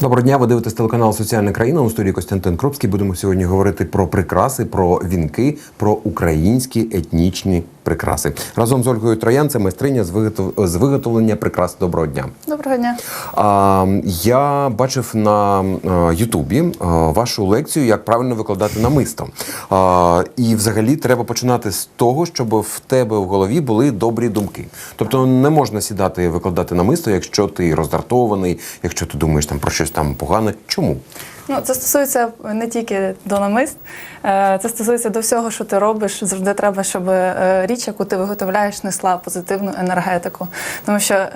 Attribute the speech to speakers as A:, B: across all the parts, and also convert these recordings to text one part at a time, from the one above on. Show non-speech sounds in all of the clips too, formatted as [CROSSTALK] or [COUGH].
A: Доброго дня, ви дивитесь телеканал Соціальна країна у студії Костянтин Кропський. Будемо сьогодні говорити про прикраси, про вінки, про українські етнічні прикраси. Разом з Ольгою Троян, це майстриня з виготовлення прикрас. Доброго дня.
B: Доброго дня.
A: А, я бачив на Ютубі вашу лекцію, як правильно викладати намисто. А, і взагалі треба починати з того, щоб в тебе в голові були добрі думки. Тобто не можна сідати і викладати намисто, якщо ти роздратований, якщо ти думаєш там про щось там погане. Чому?
B: Ну, це стосується не тільки до намист, е, це стосується до всього, що ти робиш. Завжди треба, щоб е, річ, яку ти виготовляєш, несла позитивну енергетику. Тому що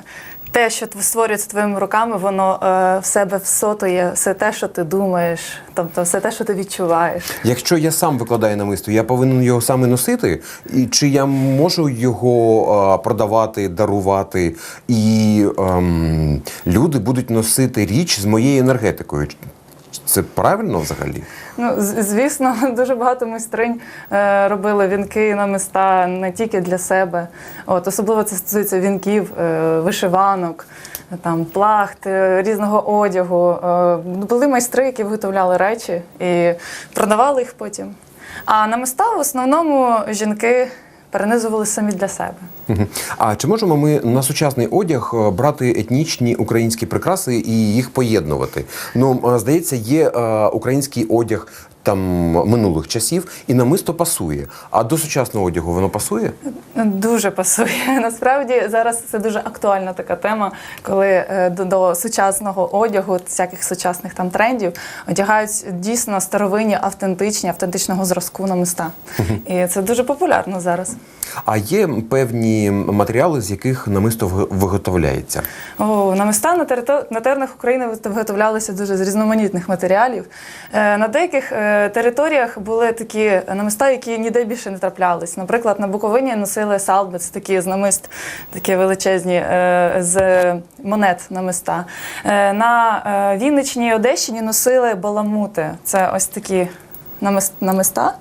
B: те, що тв- створюється твоїми руками, воно е, в себе всотує все те, що ти думаєш, тобто все те, що ти відчуваєш.
A: Якщо я сам викладаю намисто, я повинен його саме носити, і чи я можу його продавати, дарувати, і ем, люди будуть носити річ з моєю енергетикою. Це правильно взагалі?
B: Ну, звісно, [LAUGHS] дуже багато майстринь е, робили вінки на міста не тільки для себе. От, особливо це стосується вінків, е, вишиванок, там, плахт, е, різного одягу. Е, були майстри, які виготовляли речі і продавали їх потім. А на міста в основному жінки перенизували самі для себе.
A: А чи можемо ми на сучасний одяг е, брати етнічні українські прикраси і їх поєднувати? Ну е, здається, є е, український одяг там минулих часів, і намисто пасує. А до сучасного одягу воно пасує?
B: Дуже пасує. [LAUGHS] Насправді зараз це дуже актуальна така тема, коли е, до, до сучасного одягу, всяких сучасних там трендів одягають дійсно старовинні, автентичні, автентичного зразку на міста. І це дуже популярно зараз.
A: А є певні матеріали, з яких намисто виготовляється.
B: О, намиста на, терито... на теренах України виготовлялися дуже з різноманітних матеріалів. Е, на деяких е, територіях були такі намиста, які ніде більше не траплялись. Наприклад, на Буковині носили салби, це такі з намист, такі величезні е, з монет намиста. Е, на Вінничній Одещині носили баламути. Це ось такі намиста.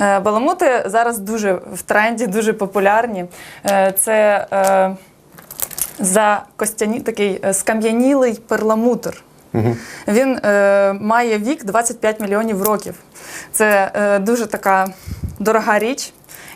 B: Е, Баламути зараз дуже в тренді, дуже популярні. Е, Це е, за костяні такий скам'янілий перламутр. Він е, має вік 25 мільйонів років. Це е, дуже така дорога річ,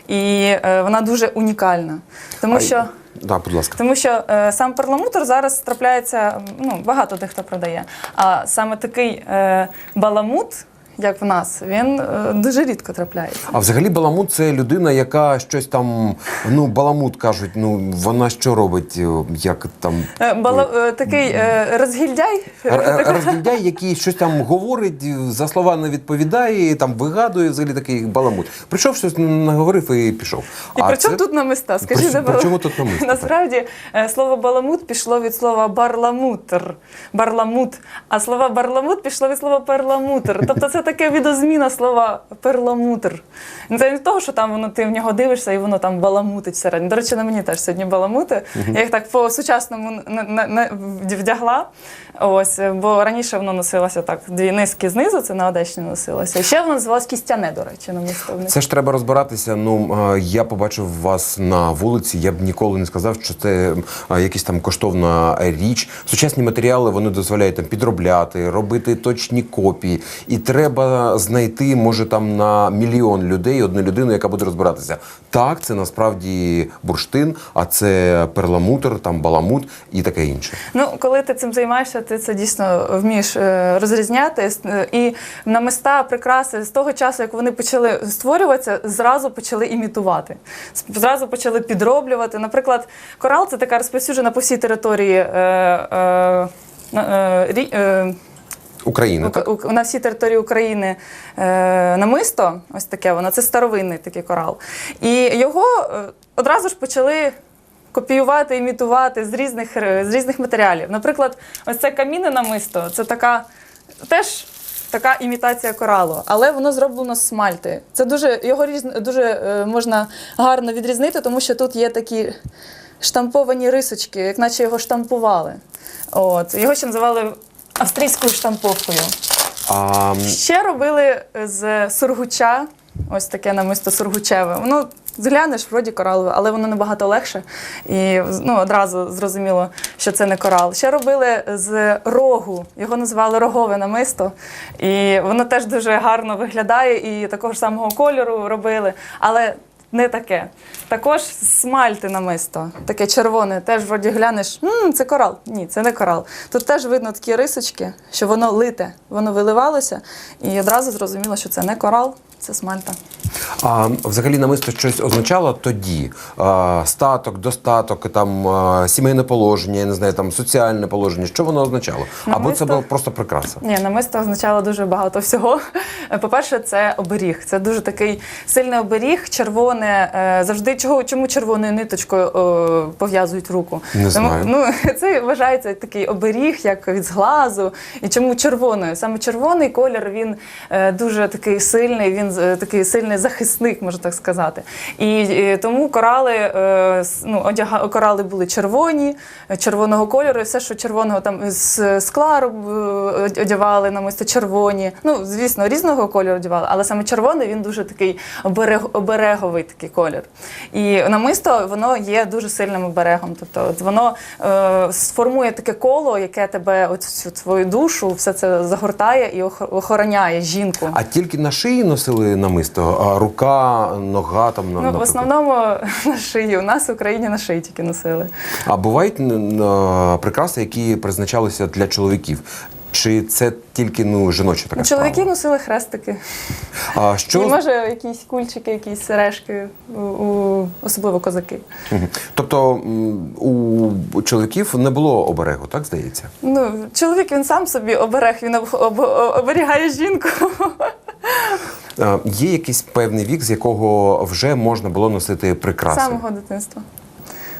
B: і е, вона дуже унікальна. Тому
A: А
B: що.
A: Да, будь ласка.
B: Тому що е, сам перламутр зараз трапляється, ну, багато тих, хто продає. А саме такий е, баламут, як в нас, він е, дуже рідко трапляється.
A: А взагалі баламут це людина, яка щось там, ну баламут кажуть, ну вона що робить, е, як там
B: Е, бала, такий розгільдяй.
A: Р- [LAUGHS] р- який щось там говорить, за слова не відповідає, там вигадує взагалі такий баламут. Прийшов щось наговорив і пішов.
B: І
A: А
B: при чому
A: це-
B: тут намиста?
A: При-
B: Скажіть, де
A: при чому тут намиста?
B: Насправді слово баламут пішло від слова барламутр, барламут, а слово барламут пішло від слова перламутр. Тобто це таке відозміна слова перламутр. Це не того, що там воно ти в нього дивишся і воно там баламутить всередині. До речі, на мені теж сьогодні баламути. Я їх так по сучасному на- на- на- вдягла. Ось, бо раніше воно носилося так, дві низки знизу, це на Одещині носилося. І ще воно називалось кістяне, до речі, на місто.
A: Це ж треба розбиратися. Ну я побачив вас на вулиці. Я б ніколи не сказав, що це якась там коштовна річ. Сучасні матеріали вони дозволяють там підробляти, робити точні копії. І треба знайти, може, там на мільйон людей одну людину, яка буде розбиратися. Так, це насправді бурштин, а це перламутр, там баламут і таке інше.
B: Ну, коли ти цим займаєшся, ти це дійсно вмієш е, розрізняти. Е, І намиста, прикраси з того часу, як вони почали створюватися, зразу почали імітувати. Зразу почали підроблювати. Наприклад, корал це така розповсюджена по всій території. Е, е, е, е,
A: Україна,
B: у-
A: так?
B: у- на всій території України е, намисто, ось таке воно, це старовинний такий корал. І його е, одразу ж почали копіювати, імітувати з різних, з різних матеріалів. Наприклад, ось це камінне намисто, це така теж. Така імітація коралу, але воно зроблено з смальти. Це дуже його різн, дуже е, можна гарно відрізнити, тому що тут є такі штамповані рисочки, як наче його штампували. От його ще називали австрійською штамповкою.
A: А,
B: Ще робили з сургуча, ось таке намисто сургучеве. Воно Зглянеш, вроді коралове, але воно набагато легше. І ну, одразу зрозуміло, що це не корал. Ще робили з рогу, його називали рогове намисто. І воно теж дуже гарно виглядає і такого ж самого кольору робили. Але не таке. Також смальти намисто, таке червоне, теж вроді глянеш, «М, це корал. Ні, це не корал. Тут теж видно такі рисочки, що воно лите, воно виливалося, і одразу зрозуміло, що це не корал, це смальта.
A: А взагалі намисто щось означало тоді. А, статок, достаток, там а, сімейне положення, я не знаю, там соціальне положення. Що воно означало? Або це
B: Намисто-
A: була просто прикраса.
B: Ні, намисто означало дуже багато всього. [LAUGHS] По-перше, це оберіг. Це дуже такий сильний оберіг, червоне. е, Завжди чого, чому червоною ниточкою пов'язують руку?
A: Не знаю.
B: ну, [LAUGHS] це вважається такий оберіг, як від зглазу. І чому червоною? Саме червоний колір він е, дуже такий сильний, він е, такий сильний захисник, можна так сказати. І, е, тому корали, е, ну, одяга, корали були червоні, червоного кольору, і все, що червоного там з скла одягали намисто червоні. Ну, звісно, різного кольору одягали, але саме червоний він дуже такий оберег, обереговий такий колір. І намисто воно є дуже сильним оберегом. Тобто от воно е, сформує таке коло, яке тебе, от цю твою душу, все це загортає і охороняє жінку.
A: А тільки на шиї носили намисто, а рука, нога там на
B: Ну, в
A: наприклад?
B: основному [LAUGHS] на шиї. У нас в Україні на шиї тільки носили.
A: А бувають н- н- прикраси, які призначалися для чоловіків. Чи це тільки ну жіноча така
B: Чоловіки
A: справа?
B: носили хрестики.
A: А що
B: І може якісь кульчики, якісь сережки, у, у, особливо козаки.
A: Мгм. тобто м, у чоловіків не було оберегу, так здається?
B: Ну, чоловік він сам собі оберег, він об, об, оберігає жінку. [LAUGHS]
A: Е, Є якийсь певний вік, з якого вже можна було носити прикраси.
B: самого дитинства.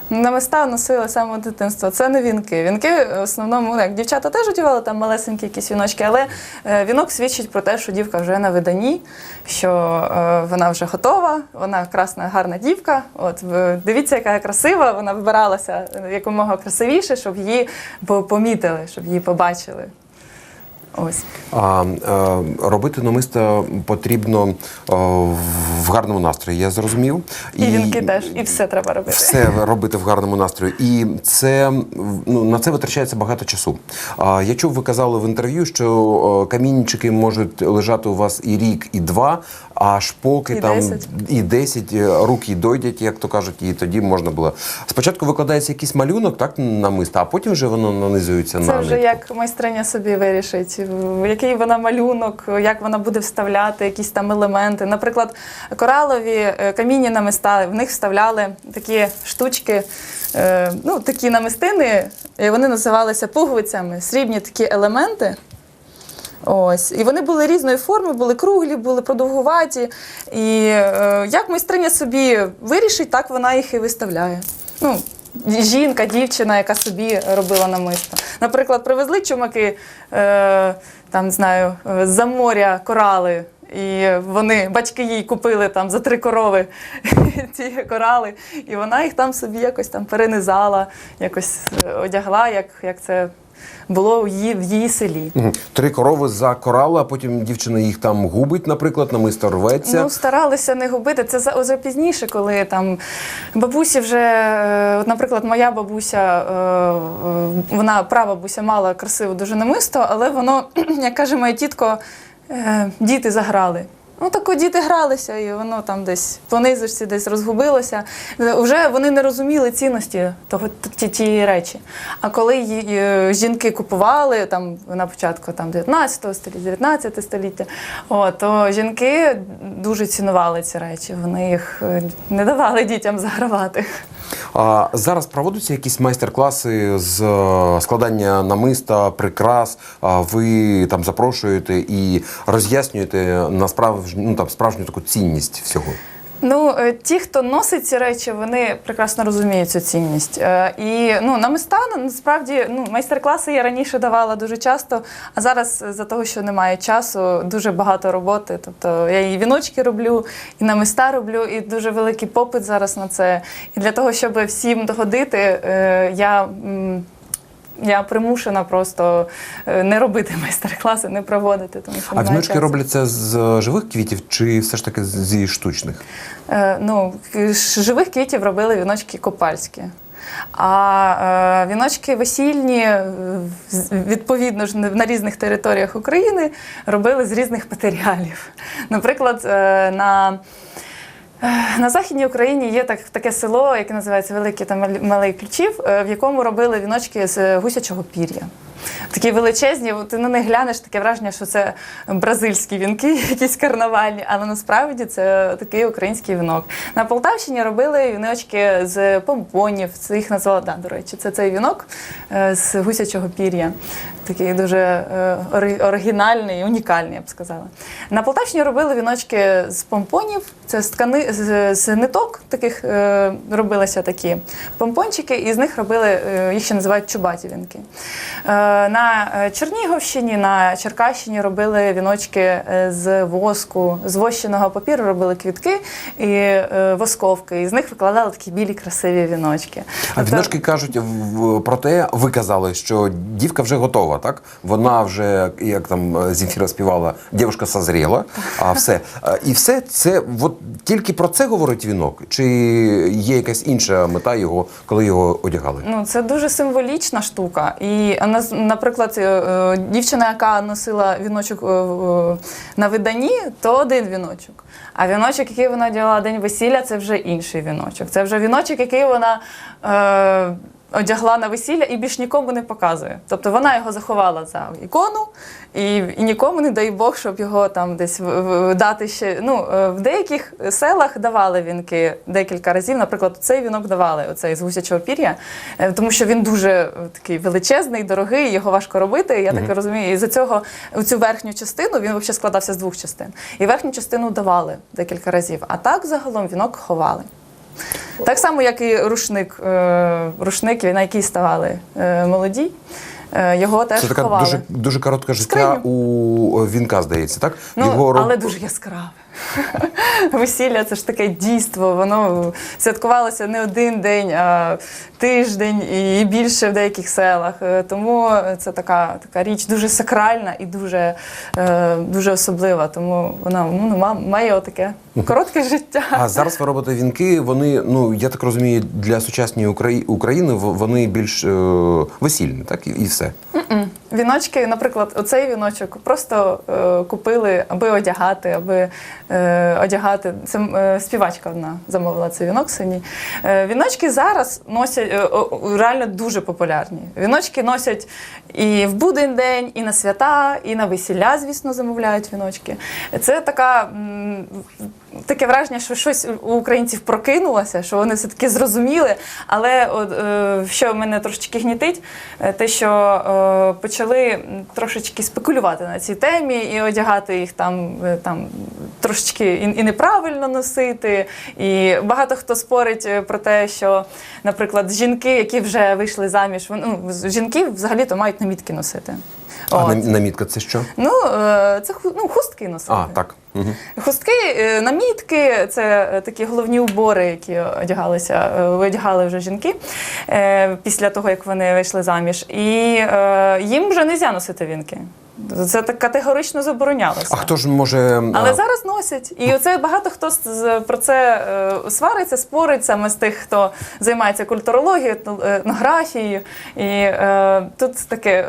B: Намиста носили з самого дитинства. Це не вінки. Вінки в основному, ну, як дівчата теж одягали там малесенькі якісь віночки, але е, вінок свідчить про те, що дівка вже на виданні, що е, вона вже готова, вона красна, гарна дівка. От дивіться, яка красива. Вона вибиралася якомога красивіше, щоб її помітили, щоб її побачили. Ось.
A: А е, робити намисто потрібно е, в гарному настрої, я зрозумів.
B: І, вінки теж, і все треба робити.
A: Все робити в гарному настрої. І це ну на це витрачається багато часу. А я чув, ви казали в інтерв'ю, що е, камінчики можуть лежати у вас і рік, і два, аж поки
B: І
A: там
B: 10.
A: і 10 е, руки дойдять, як то кажуть, і тоді можна було. Спочатку викладається якийсь малюнок, так намиста, а потім вже воно нанизується
B: Це
A: на
B: вже
A: нитку.
B: як майстриня собі вирішить, який вона малюнок, як вона буде вставляти якісь там елементи. Наприклад, коралові е, камінні намиста, в них вставляли такі штучки, е, ну такі намистини, і вони називалися пуговицями, срібні такі елементи. Ось, і вони були різної форми, були круглі, були продовгуваті. І е, як майстриня собі вирішить, так вона їх і виставляє. Ну, жінка, дівчина, яка собі робила намисто. Наприклад, привезли чумаки, е, там не знаю, е, з-за моря корали. І вони, батьки їй купили там за три корови [LAUGHS] ці корали, і вона їх там собі якось там перенизала, якось е, одягла, як, як це було в її, в її селі.
A: Три корови за корали, а потім дівчина їх там губить, наприклад, намисто рветься.
B: Ну, старалися не губити. Це за- вже пізніше, коли там бабусі вже, е, от, наприклад, моя бабуся, е, вона прабабуся мала красиве дуже намисто, але воно, [CLEARS THROAT] як каже моя тітко, е, діти заграли. Ну, так діти гралися, і воно там десь по низочці десь розгубилося. Е, Вже вони не розуміли цінності того ті, тієї речі. А коли її, жінки купували там на початку там 19 століття, 19 століття, о, то жінки дуже цінували ці речі. Вони їх е, не давали дітям загравати.
A: А зараз проводяться якісь майстер-класи з е, складання намиста, прикрас. А ви там запрошуєте і роз'яснюєте насправді ну, там, справжню таку цінність всього.
B: Ну, е, ті, хто носить ці речі, вони прекрасно розуміють цю цінність. Е, І ну, на места насправді ну, майстер-класи я раніше давала дуже часто, а зараз е, за того, що немає часу, дуже багато роботи. Тобто я і віночки роблю, і на места роблю, і дуже великий попит зараз на це. І для того, щоб всім догодити, я. Я примушена просто е, не робити майстер-класи, не проводити. Тому що
A: А віночки робляться з е, живих квітів чи все ж таки зі штучних?
B: Е, ну, з живих квітів робили віночки копальські. А е, віночки весільні, е, відповідно ж на різних територіях України, робили з різних матеріалів. Наприклад, е, на На Західній Україні є так, таке село, яке називається Великий та Мал- Малий Ключів, е, в якому робили віночки з гусячого пір'я. Такі величезні, ти на них глянеш, таке враження, що це бразильські вінки, [LAUGHS] якісь карнавальні, але насправді це такий український вінок. На Полтавщині робили віночки з помпонів, це їх назвали, да, до речі, це цей вінок е, з гусячого пір'я. Такий дуже е, оригінальний, унікальний, я б сказала. На Полтавщині робили віночки з помпонів, це з ткани з, з ниток таких е, робилися такі помпончики, і з них робили, їх ще називають чубаті вінки. На е, Чернігівщині, на Черкащині робили віночки е, з воску, з вощеного папіру робили квітки і е, восковки, і з них викладали такі білі красиві віночки.
A: А
B: Тобто-
A: віночки кажуть про те, ви казали, що дівка вже готова, так? Вона вже, як там Земфіра співала, дівчинка созріла, а все. І все це от тільки про це говорить вінок? Чи є якась інша мета його, коли його одягали?
B: Ну, це дуже символічна штука. І, а, нас- наприклад, е, е, дівчина, яка носила віночок е, на виданні, то один віночок. А віночок, який вона діла день весілля, це вже інший віночок. Це вже віночок, який вона. Одягла на весілля і більш нікому не показує. Тобто вона його заховала за ікону, і, і нікому не дай Бог, щоб його там десь дати ще. Ну, е, в деяких селах давали вінки декілька разів. Наприклад, цей вінок давали, оцей з гусячого пір'я, е, тому що він дуже е, такий величезний, дорогий, його важко робити. Я так розумію. І за цього цю верхню частину він взагалі складався з двох частин. І верхню частину давали декілька разів. А так загалом вінок ховали. Так само, як і рушник, е, рушник, на який ставали е, молоді, е, його теж
A: Це така
B: ховали.
A: дуже, дуже коротке життя
B: Скриню.
A: у вінка, здається, так?
B: Ну,
A: Його
B: але дуже яскраве. [LAUGHS] Весілля це ж таке дійство. Воно святкувалося не один день, а тиждень і більше в деяких селах. Е, Тому це така, така річ дуже сакральна і дуже, е, дуже особлива. Тому вона ну, ма- має отаке коротке життя.
A: А зараз ви робите вінки, вони, ну я так розумію, для сучасної Украї- України вони більш е, весільні, так? І, і все.
B: Віночки, наприклад, оцей віночок просто е, купили, аби одягати, аби е, одягати. Це е, співачка одна замовила цей вінок синій. Е, віночки зараз носять е, реально дуже популярні. Віночки носять і в будень день, і на свята, і на весілля, звісно, замовляють віночки. Це така. м, Таке враження, що щось у українців прокинулося, що вони все таки зрозуміли. Але от, е, що мене трошечки гнітить, е, те, що е, почали трошечки спекулювати на цій темі і одягати їх там, там трошечки і, і неправильно носити. І багато хто спорить про те, що, наприклад, жінки, які вже вийшли заміж, вони- ну, жінки взагалі-то мають намітки носити.
A: А
B: От.
A: намітка це що?
B: Ну, це ну, хустки носити.
A: А, так. Угу.
B: Хустки, е, намітки це е, такі головні убори, які одягалися, е, одягали вже жінки після того, як вони вийшли заміж. І їм вже не можна носити вінки. Це так категорично заборонялося.
A: А хто ж може.
B: Але зараз носять. І оце багато хто про це свариться, спорить саме з тих, хто займається культурологією, етнографією. І тут таке.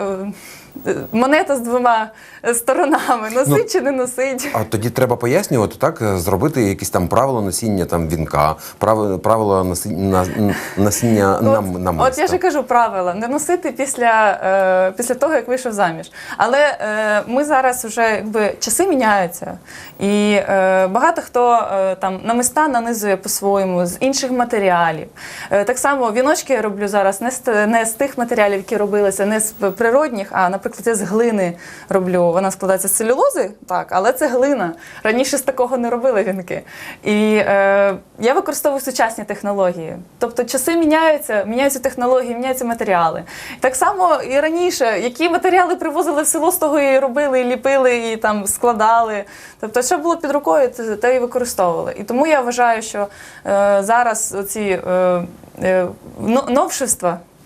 B: Монета з двома сторонами: носить
A: Ну,
B: чи не носить.
A: А тоді треба пояснювати, так? Зробити якісь там правила носіння там вінка, правила, правила носіння, на, носіння нам
B: От, от я ж кажу правила не носити після, е, після того, як вийшов заміж. Але е, ми зараз вже якби часи міняються, і е, багато хто е, там намиста нанизує по-своєму з інших матеріалів. Е, так само віночки я роблю зараз не з, не з тих матеріалів, які робилися, не з природних, а наприклад, я з глини роблю. Вона складається з целюлози, так, але це глина. Раніше з такого не робили вінки. І е, я використовую сучасні технології. Тобто часи міняються, міняються технології, міняються матеріали. Так само і раніше, які матеріали привозили в село, з того і робили, і ліпили, і там складали. Тобто, що було під рукою, те, і використовували. І тому я вважаю, що е, зараз ці е, е,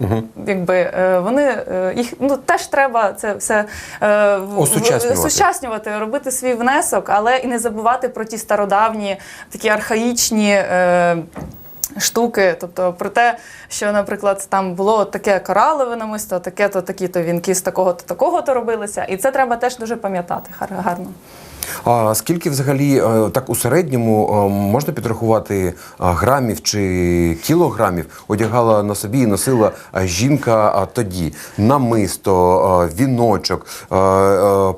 B: новшества Якби е, вони е, їх ну теж треба це все е,
A: Осучаснювати.
B: осучаснювати, робити свій внесок, але і не забувати про ті стародавні, такі архаїчні. Е, Штуки, тобто про те, що, наприклад, там було таке коралове намисто, таке-то, такі-то вінки з такого-то, такого-то робилися. І це треба теж дуже пам'ятати гарно.
A: А скільки взагалі е, так у середньому е, можна підрахувати грамів чи кілограмів одягала на собі і носила жінка тоді? Намисто, віночок, а, а,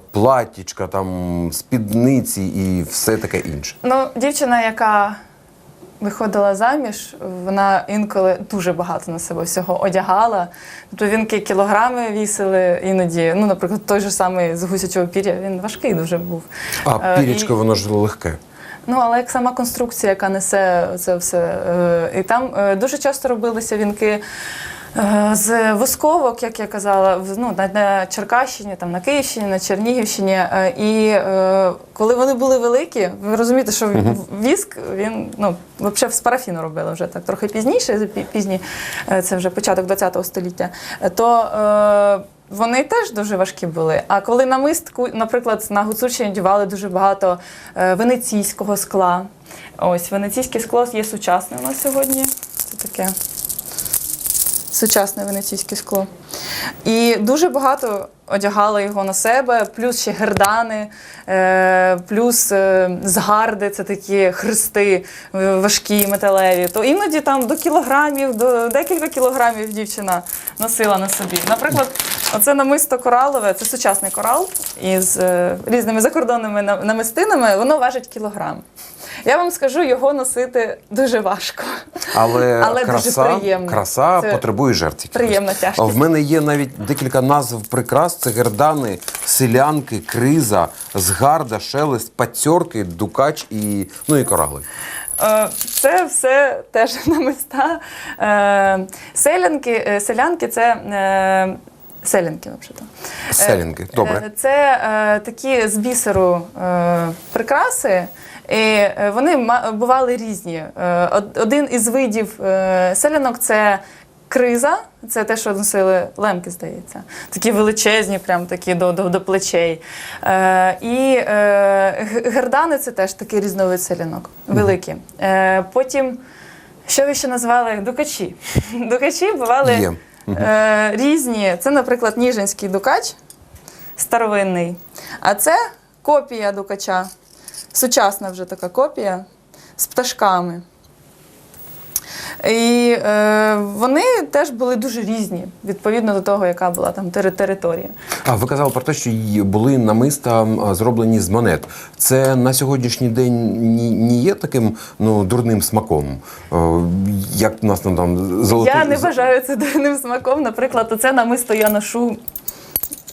A: там спідниці і все таке інше.
B: Ну, дівчина, яка виходила заміж, вона інколи дуже багато на себе всього одягала. Тобто вінки кілограми вісили іноді. Ну, наприклад, той же самий з гусячого пір'я, він важкий дуже був.
A: А
B: Е,
A: пірічко,
B: і-
A: воно ж легке.
B: Ну, але як сама конструкція, яка несе це все. е, І там е, дуже часто робилися вінки. Е, З восковок, як я казала, ну, на, на Черкащині, там, на Київщині, на Чернігівщині. Е, І е, коли вони були великі, ви розумієте, що віск, він ну, взагалі з парафіну робили вже так трохи пізніше, пі- пізні, е, це вже початок ХХ століття, то е, вони теж дуже важкі були. А коли на мистку, наприклад, на Гуцульщині дівали дуже багато венеційського скла. Ось венеційське скло є сучасне у нас сьогодні. Це таке сучасне венеційське скло. І дуже багато одягали його на себе, плюс ще гердани, е, плюс е, згарди, це такі хрести е, важкі, металеві. То іноді там до кілограмів, до декілька кілограмів дівчина носила на собі. Наприклад, оце намисто коралове, це сучасний корал із різними закордонними на- намистинами, воно важить кілограм. Я вам скажу, його носити дуже важко.
A: Але, [LAUGHS]
B: Але дуже приємно.
A: краса
B: Це
A: потребує жертв.
B: приємна тяжкість.
A: В мене є навіть декілька назв прикрас: це гердани, селянки, криза, згарда, шелест, пацьорки, дукач і ну і корали.
B: Е, Це все теж [LAUGHS] намиста. Е, Селянки, е, селянки це. Селянки, взагалі.
A: Селянки. Добре.
B: Це е, такі з бісеру е, прикраси. І е, вони бували різні. Е, Один із видів е, селянок це криза, це те, що носили лемки, здається. Такі величезні, прям такі до, до, до плечей. І гердани це теж такий різновид селянок, великі. Потім, що ви ще назвали? Дукачі. [LAUGHS] Дукачі бували
A: Є.
B: різні. Це, наприклад, Ніжинський дукач старовинний. А це копія дукача, сучасна вже така копія з пташками. І е, вони теж були дуже різні, відповідно до того, яка була там тери- територія.
A: А ви казали про те, що були намиста зроблені з монет. Це на сьогоднішній день ні, не є таким ну дурним смаком, Е, як у нас там там золотий
B: Я не вважаю це дурним смаком. Наприклад, оце намисто я ношу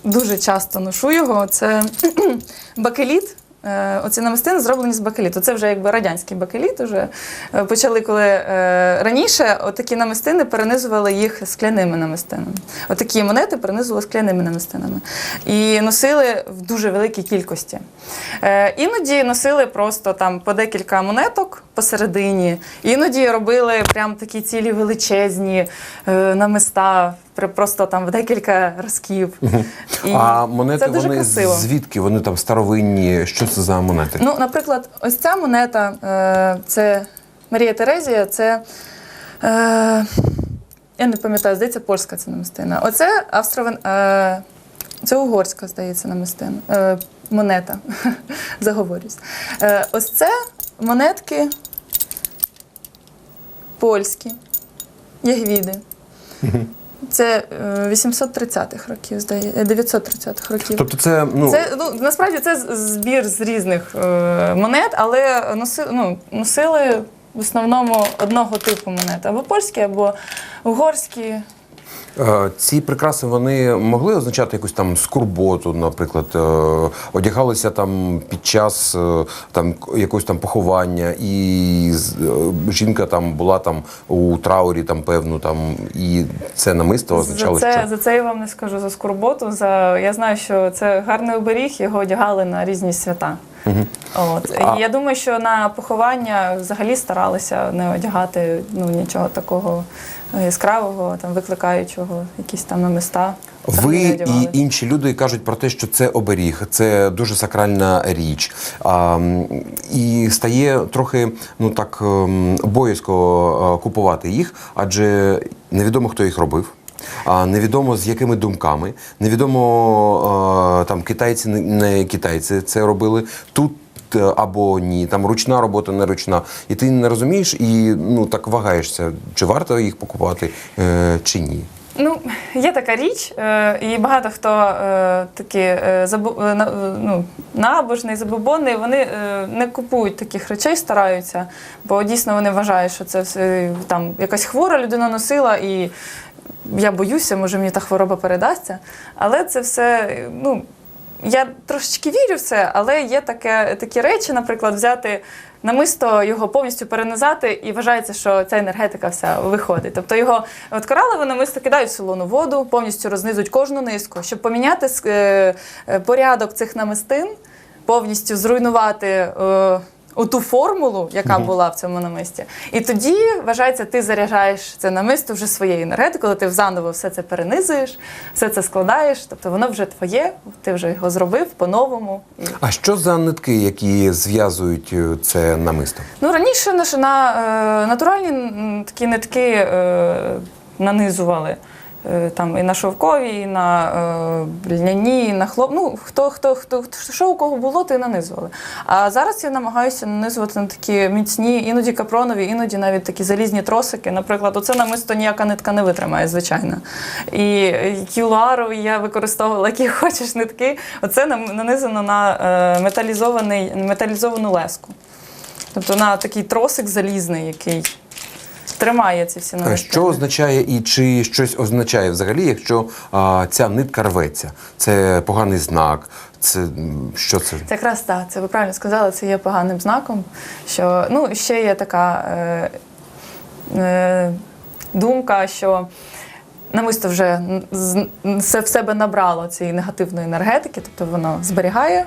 B: дуже часто ношу його. Це [CLEARS THROAT] бакеліт. Е, Оці намистини зроблені з бакеліту. Це вже якби радянський бакеліт. Уже Е, почали, коли е, раніше отакі намистини перенизували їх скляними намистинами. Отакі монети перенизували скляними намистинами. І носили в дуже великій кількості. Іноді носили просто там по декілька монеток посередині. Іноді робили прям такі цілі величезні е, намиста, при- просто там в декілька разків. І
A: А монети
B: це дуже
A: вони
B: красиво.
A: звідки? Вони там старовинні. Що це за монети?
B: Ну, наприклад, ось ця монета е, це Марія Терезія, це. Е, я не пам'ятаю, здається, польська це намистина. Оце австровен. Е, це угорська, здається, намистина. Е, монета. [LAUGHS] Заговорюсь. Е, ось це монетки польські, ягвіди. Це е, 830-х років, здається, 930-х років.
A: Тобто, це ну
B: Це ну насправді це збір з різних е, монет, але носи, ну, носили в основному одного типу монет або польські, або угорські.
A: Е, Ці прикраси вони могли означати якусь там скорботу, наприклад, е, одягалися там під час е, там якогось там поховання, і жінка там була там у траурі, там певну там, і це намисто
B: За
A: означало,
B: це,
A: що
B: за це я вам не скажу за скорботу. За я знаю, що це гарний оберіг, його одягали на різні свята. От. І я думаю, що на поховання взагалі старалися не одягати ну, нічого такого яскравого, там, викликаючого, якісь там намиста. взагалі
A: Ви і інші люди кажуть про те, що це оберіг, це дуже сакральна річ. А, і стає трохи ну так ем, боязко е, купувати їх, адже невідомо хто їх робив. А невідомо з якими думками, невідомо е, там китайці, не китайці це робили тут. Е, Або ні, там ручна робота, не ручна, і ти не розумієш, і ну так вагаєшся, чи варто їх покупати, е, чи ні.
B: Ну, є така річ, е, і багато хто такі забу, ну, набожний, забобонний, вони не купують таких речей, стараються, бо дійсно вони вважають, що це все, там якась хвора людина носила, і я боюся, може мені та хвороба передасться. Але це все, ну. Я трошечки вірю в це, але є таке, такі речі, наприклад, взяти намисто його повністю перенизати, і вважається, що ця енергетика вся виходить. Тобто його от коралове намисто кидають в солону воду, повністю рознизують кожну низку, щоб поміняти е, е, порядок цих намистин, повністю зруйнувати. Оту формулу, яка була в цьому намисті, і тоді вважається, ти заряджаєш це намисто вже своєю енергетикою, коли ти заново все це перенизуєш, все це складаєш, тобто воно вже твоє, ти вже його зробив по-новому.
A: А що за нитки, які зв'язують е, це намисто?
B: Ну, раніше на, на е, натуральні такі нитки е, нанизували. Е, Там і на шовкові, і на е, льняні, і на хлоп. Ну, хто, хто, хто, що у кого було, і нанизували. А зараз я намагаюся нанизувати на такі міцні, іноді капронові, іноді навіть такі залізні тросики. Наприклад, оце намисто ніяка нитка не витримає, звичайно. І кілуарові я використовувала які [LAUGHS] хочеш нитки. Оце нанизано на е, металізований, металізовану леску. Тобто на такий тросик залізний, який тримає ці всі
A: А. Що означає і чи щось означає взагалі, якщо а, ця нитка рветься? Це поганий знак. Це що це?
B: Це якраз так, це ви правильно сказали, це є поганим знаком. Що ну ще є така е, е, думка, що намисто вже це в себе набрало цієї негативної енергетики, тобто воно зберігає.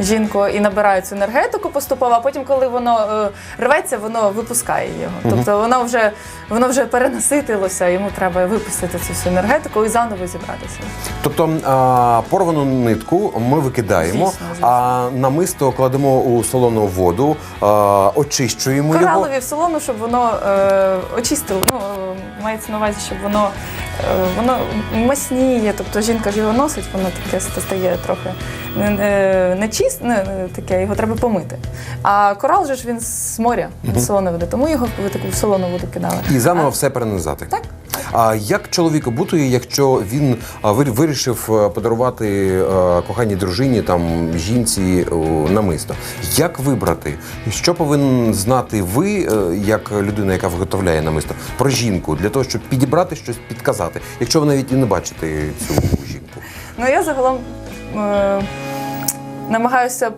B: Жінку і набирає цю енергетику поступово, а потім, коли воно е, рветься, воно випускає його. Тобто воно вже воно вже перенаситилося, йому треба випустити цю всю енергетику і заново зібратися.
A: Тобто а, порвану нитку ми викидаємо,
B: Звісно, звісно.
A: а намисто кладемо у солону воду, а, очищуємо його.
B: Коралові в солону, щоб воно е, очистило. Ну, е, мається на увазі, щоб воно, воно масніє. Тобто жінка ж його носить, воно таке стає трохи не, не, не чист, не, не таке, його треба помити. А корал же ж він з моря, від солоної води, тому його ви таку в солону воду кидали.
A: І заново все перенизати.
B: Так.
A: А як чоловіку бути, якщо він вирішив е, подарувати е, коханій дружині там жінці е, намисто? Як вибрати? Що повинен знати ви, е, як людина, яка виготовляє намисто, про жінку для того, щоб підібрати щось, підказати, якщо ви навіть і не бачите цю жінку?
B: Ну я загалом е, намагаюся.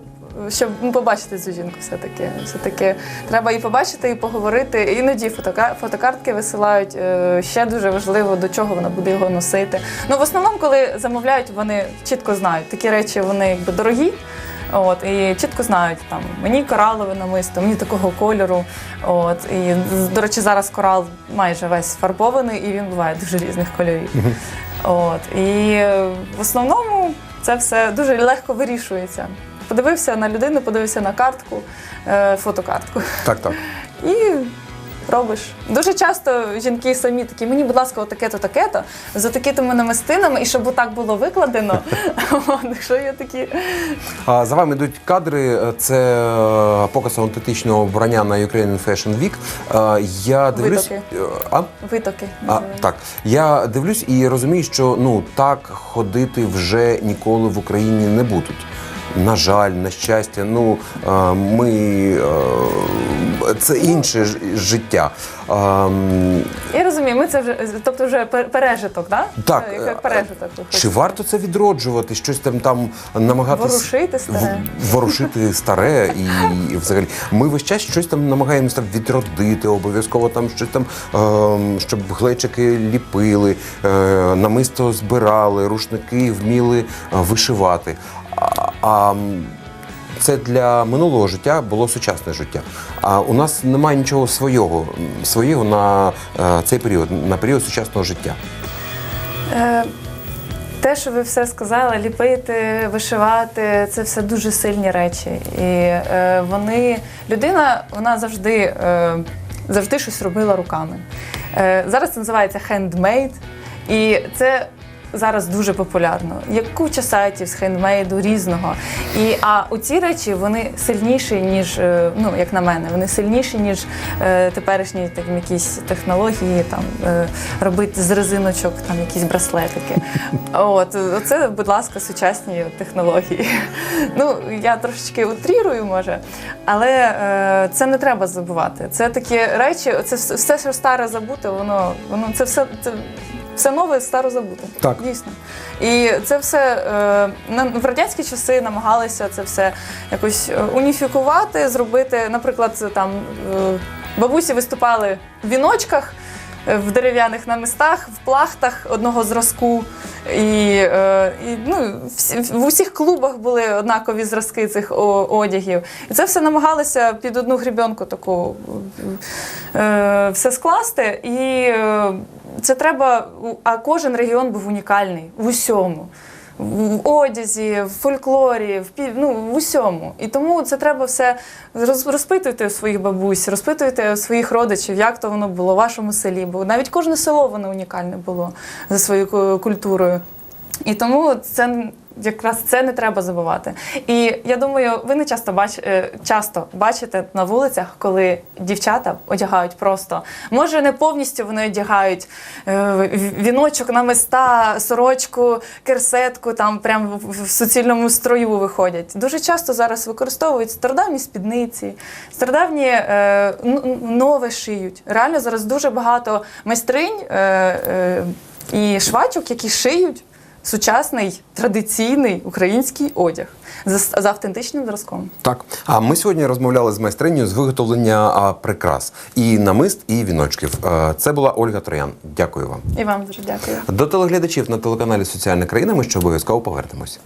B: Щоб ну, побачити цю жінку, все-таки. Все-таки треба і побачити, і поговорити. Іноді фотока- фотокартки висилають. Е, Ще дуже важливо, до чого вона буде його носити. Ну, в основному, коли замовляють, вони чітко знають. Такі речі вони якби дорогі. От, і чітко знають, там мені коралове намисто, мені такого кольору. От, і, до речі, зараз корал майже весь фарбований, і він буває дуже різних кольорів. От, і е, в основному це все дуже легко вирішується. Подивився на людину, подивився на картку, е, фотокартку.
A: Так, так.
B: І робиш. Дуже часто жінки самі такі, мені, будь ласка, отаке-то, таке-то, з отакими намистинами, і щоб отак було викладено. [LAUGHS] От, Що є такі.
A: А за вами йдуть кадри. Це е, показ аутентичного вбрання на Ukrainian Fashion Week. Е, Я дивлюсь.
B: Витоки.
A: А?
B: Витоки.
A: А, так, я дивлюсь і розумію, що ну так ходити вже ніколи в Україні не будуть. На жаль, на щастя, ну е, ми е, це інше життя. Е,
B: Я розумію, ми це вже, тобто вже пер- пережиток, да?
A: Так,
B: Як пережиток.
A: чи варто це відроджувати? Щось там там намагатися
B: Ворушити старе.
A: ворушити старе і, і взагалі. Ми весь час щось там намагаємось там відродити, обов'язково там щось там, щоб глечики ліпили, намисто збирали, рушники вміли вишивати. А, це для минулого життя було сучасне життя. А у нас немає нічого свого, свого на е, цей період, на період сучасного життя.
B: Е, Те, що ви все сказали, ліпити, вишивати це все дуже сильні речі. І е, вони людина вона завжди, завжди щось робила руками. Зараз це називається хендмейд, і це зараз дуже популярно. Є куча сайтів з хендмейду різного. І, а оці речі вони сильніші, ніж, е, ну, як на мене, вони сильніші, ніж е, теперішні так, якісь технології, там, е, робити з резиночок там, якісь браслетики. От, оце, будь ласка, сучасні технології. Ну, я трошечки утрірую, може, але е, це не треба забувати. Це такі речі, це все- що старе забути, воно, воно це все. Це, все нове старо забути.
A: Так.
B: Дійсно. І це все е, в радянські часи намагалися це все якось е, уніфікувати, зробити. Наприклад, там е, бабусі виступали в віночках. е, В дерев'яних намистах, в плахтах одного зразку. І, е, і ну, в усіх клубах були однакові зразки цих о- одягів. І це все намагалися під одну грібенку таку е, все скласти. І це треба, а кожен регіон був унікальний в усьому. В одязі, в фольклорі, в пів, ну, в усьому. І тому це треба все розпитувати у своїх бабусь, розпитуйте у своїх родичів, як то воно було в вашому селі. Бо навіть кожне село воно унікальне було за своєю культурою. І тому це якраз це не треба забувати. І я думаю, ви не часто бач, е, часто бачите на вулицях, коли дівчата одягають просто. Може, не повністю вони одягають е, віночок на места, сорочку, керсетку, там прям в- суцільному строю виходять. Дуже часто зараз використовують стародавні спідниці, стародавні е, нове шиють. Реально зараз дуже багато майстринь е, е, і швачок, які шиють сучасний традиційний український одяг за, за автентичним зразком.
A: Так, а ми сьогодні розмовляли з майстринею з виготовлення а, прикрас і намист, і віночків. А, Це була Ольга Троян. Дякую вам.
B: І вам дуже дякую.
A: До телеглядачів на телеканалі Соціальна країна. Ми ще обов'язково повернемось.